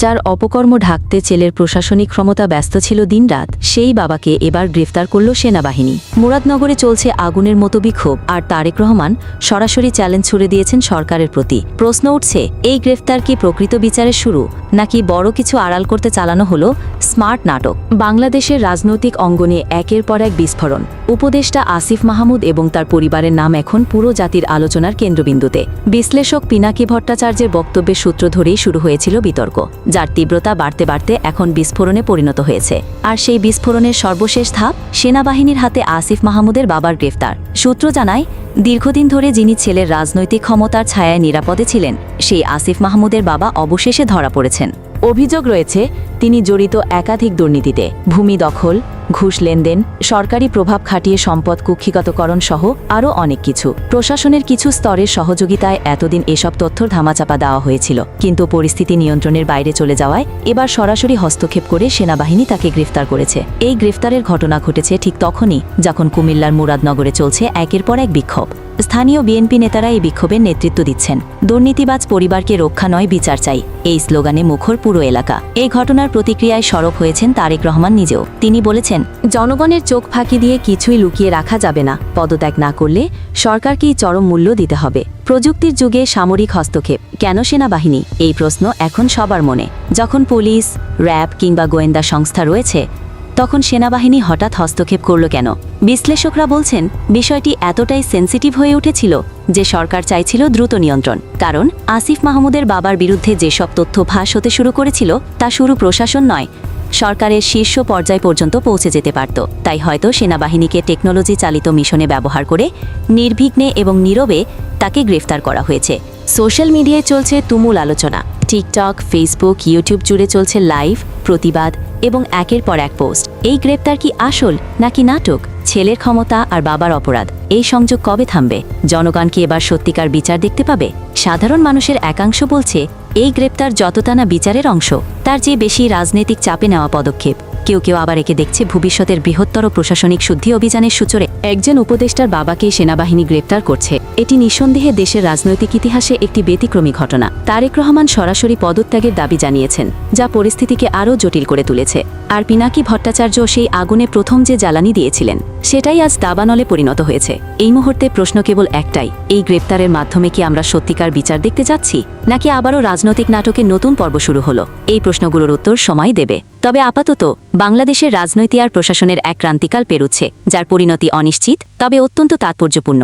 যার অপকর্ম ঢাকতে ছেলের প্রশাসনিক ক্ষমতা ব্যস্ত ছিল দিনরাত, সেই বাবাকে এবার গ্রেফতার করল সেনাবাহিনী। মুরাদনগরে চলছে আগুনের মতো বিক্ষোভ, আর তারেক রহমান সরাসরি চ্যালেঞ্জ ছুড়ে দিয়েছেন সরকারের প্রতি। প্রশ্ন উঠছে, এই গ্রেফতার কি প্রকৃত বিচারের শুরু, নাকি বড় কিছু আড়াল করতে চালানো হলো স্মার্ট নাটক? বাংলাদেশের রাজনৈতিক অঙ্গনে একের পর এক বিস্ফোরণ। উপদেষ্টা আসিফ মাহমুদ এবং তার পরিবারের নাম এখন পুরো জাতির আলোচনার কেন্দ্রবিন্দুতে। বিশ্লেষক পিনাকি ভট্টাচার্যের বক্তব্যের সূত্র ধরেই শুরু হয়েছিল বিতর্ক। যার তীব্রতা বাড়তে বাড়তে এখন বিস্ফোরণে পরিণত হয়েছে। আর সেই বিস্ফোরণের সর্বশেষ ধাপ সেনাবাহিনীর হাতে আসিফ মাহমুদের বাবার গ্রেফতার। সূত্র জানায়, দীর্ঘদিন ধরে যিনি ছেলের রাজনৈতিক ক্ষমতার ছায়ায় নিরাপদে ছিলেন, সেই আসিফ মাহমুদের বাবা অবশেষে ধরা পড়েছেন। অভিযোগ রয়েছে, তিনি জড়িত একাধিক দুর্নীতিতে, ভূমি দখল ঘুষ লেনদেন, সরকারি প্রভাব খাটিয়ে সম্পদ কুক্ষিগতকরণ সহ আরও অনেক কিছু। প্রশাসনের কিছু স্তরের সহযোগিতায় এতদিন এসব তথ্যর ধামাচাপা দেওয়া হয়েছিল। কিন্তু পরিস্থিতি নিয়ন্ত্রণের বাইরে চলে যাওয়ায় এবার সরাসরি হস্তক্ষেপ করে সেনাবাহিনী তাকে গ্রেফতার করেছে। এই গ্রেফতারের ঘটনা ঘটেছে ঠিক তখনই, যখন কুমিল্লার মুরাদনগরে চলছে একের পর এক বিক্ষোভ। স্থানীয় বিএনপি নেতারা এই বিক্ষোভের নেতৃত্ব দিচ্ছেন। দুর্নীতিবাজ পরিবারকে রক্ষা নয় বিচার চাই, এই স্লোগানে মুখর পুরো এলাকা। এই ঘটনার প্রতিক্রিয়ায় সরব হয়েছেন তারেক রহমান নিজেও। তিনি বলেছেন, জনগণের চোখ ফাঁকি দিয়ে কিছুই লুকিয়ে রাখা যাবে না। পদত্যাগ না করলে সরকারকেই চরম মূল্য দিতে হবে। প্রযুক্তির যুগে সামরিক হস্তক্ষেপ, কেন সেনাবাহিনী? এই প্রশ্ন এখন সবার মনে। যখন পুলিশ, র্যাব কিংবা গোয়েন্দা সংস্থা রয়েছে তখন সেনাবাহিনী হঠাৎ হস্তক্ষেপ করল কেন? বিশ্লেষকরা বলছেন, বিষয়টি এতটাই সেন্সিটিভ হয়ে উঠেছিল যে সরকার চাইছিল দ্রুত নিয়ন্ত্রণ। কারণ, আসিফ মাহমুদের বাবার বিরুদ্ধে যেসব তথ্য ফাঁস হতে শুরু করেছিল, তা শুরু প্রশাসন নয়, সরকারের শীর্ষ পর্যায় পর্যন্ত পৌঁছে যেতে পারত। তাই হয়তো সেনাবাহিনীকে টেকনোলজি চালিত মিশনে ব্যবহার করে নির্বিঘ্নে এবং নীরবে তাকে গ্রেফতার করা হয়েছে। সোশ্যাল মিডিয়ায় চলছে তুমুল আলোচনা। টিকটক ফেসবুক ইউটিউব জুড়ে চলছে লাইভ প্রতিবাদ এবং একের পর এক পোস্ট এই গ্রেপ্তার কি আসল নাকি নাটক? ছেলের ক্ষমতা আর বাবার অপরাধ, এই সংযোগ কবে থামবে? জনগণ কি এবার সত্যিকার বিচার দেখতে পাবে? সাধারণ মানুষের একাংশ বলছে, এই গ্রেপ্তার যতটা না বিচারের অংশ, তার চেয়ে বেশি রাজনৈতিক চাপে নেওয়া পদক্ষেপ। কেউ কেউ আবার একে দেখছে ভবিষ্যতের বৃহত্তর প্রশাসনিক শুদ্ধি অভিযানের সূচরে। একজন উপদেষ্টার বাবাকে সেনাবাহিনী গ্রেপ্তার করছে। এটি নিঃসন্দেহে দেশের রাজনৈতিক ইতিহাসে একটি ব্যতিক্রমী ঘটনা। তারেক রহমান সরাসরি পদত্যাগের দাবি জানিয়েছেন, যা পরিস্থিতিকে আরও জটিল করে তুলেছে। আর পিনাকি ভট্টাচার্য সেই আগুনে প্রথম যে জ্বালানি দিয়েছিলেন, সেটাই আজ দাবানলে পরিণত হয়েছে। এই মুহূর্তে প্রশ্ন কেবল একটাই, এই গ্রেপ্তারের মাধ্যমে কি আমরা সত্যিকার বিচার দেখতে যাচ্ছি, নাকি আবারও রাজনৈতিক নাটকের নতুন পর্ব শুরু হলো? এই প্রশ্নগুলোর উত্তর সময় দেবে। তবে আপাতত বাংলাদেশের রাজনৈতিক আর প্রশাসনের এক ক্রান্তিকাল পেরুচ্ছে যার পরিণতি অনিশ্চিত তবে অত্যন্ত তাৎপর্যপূর্ণ।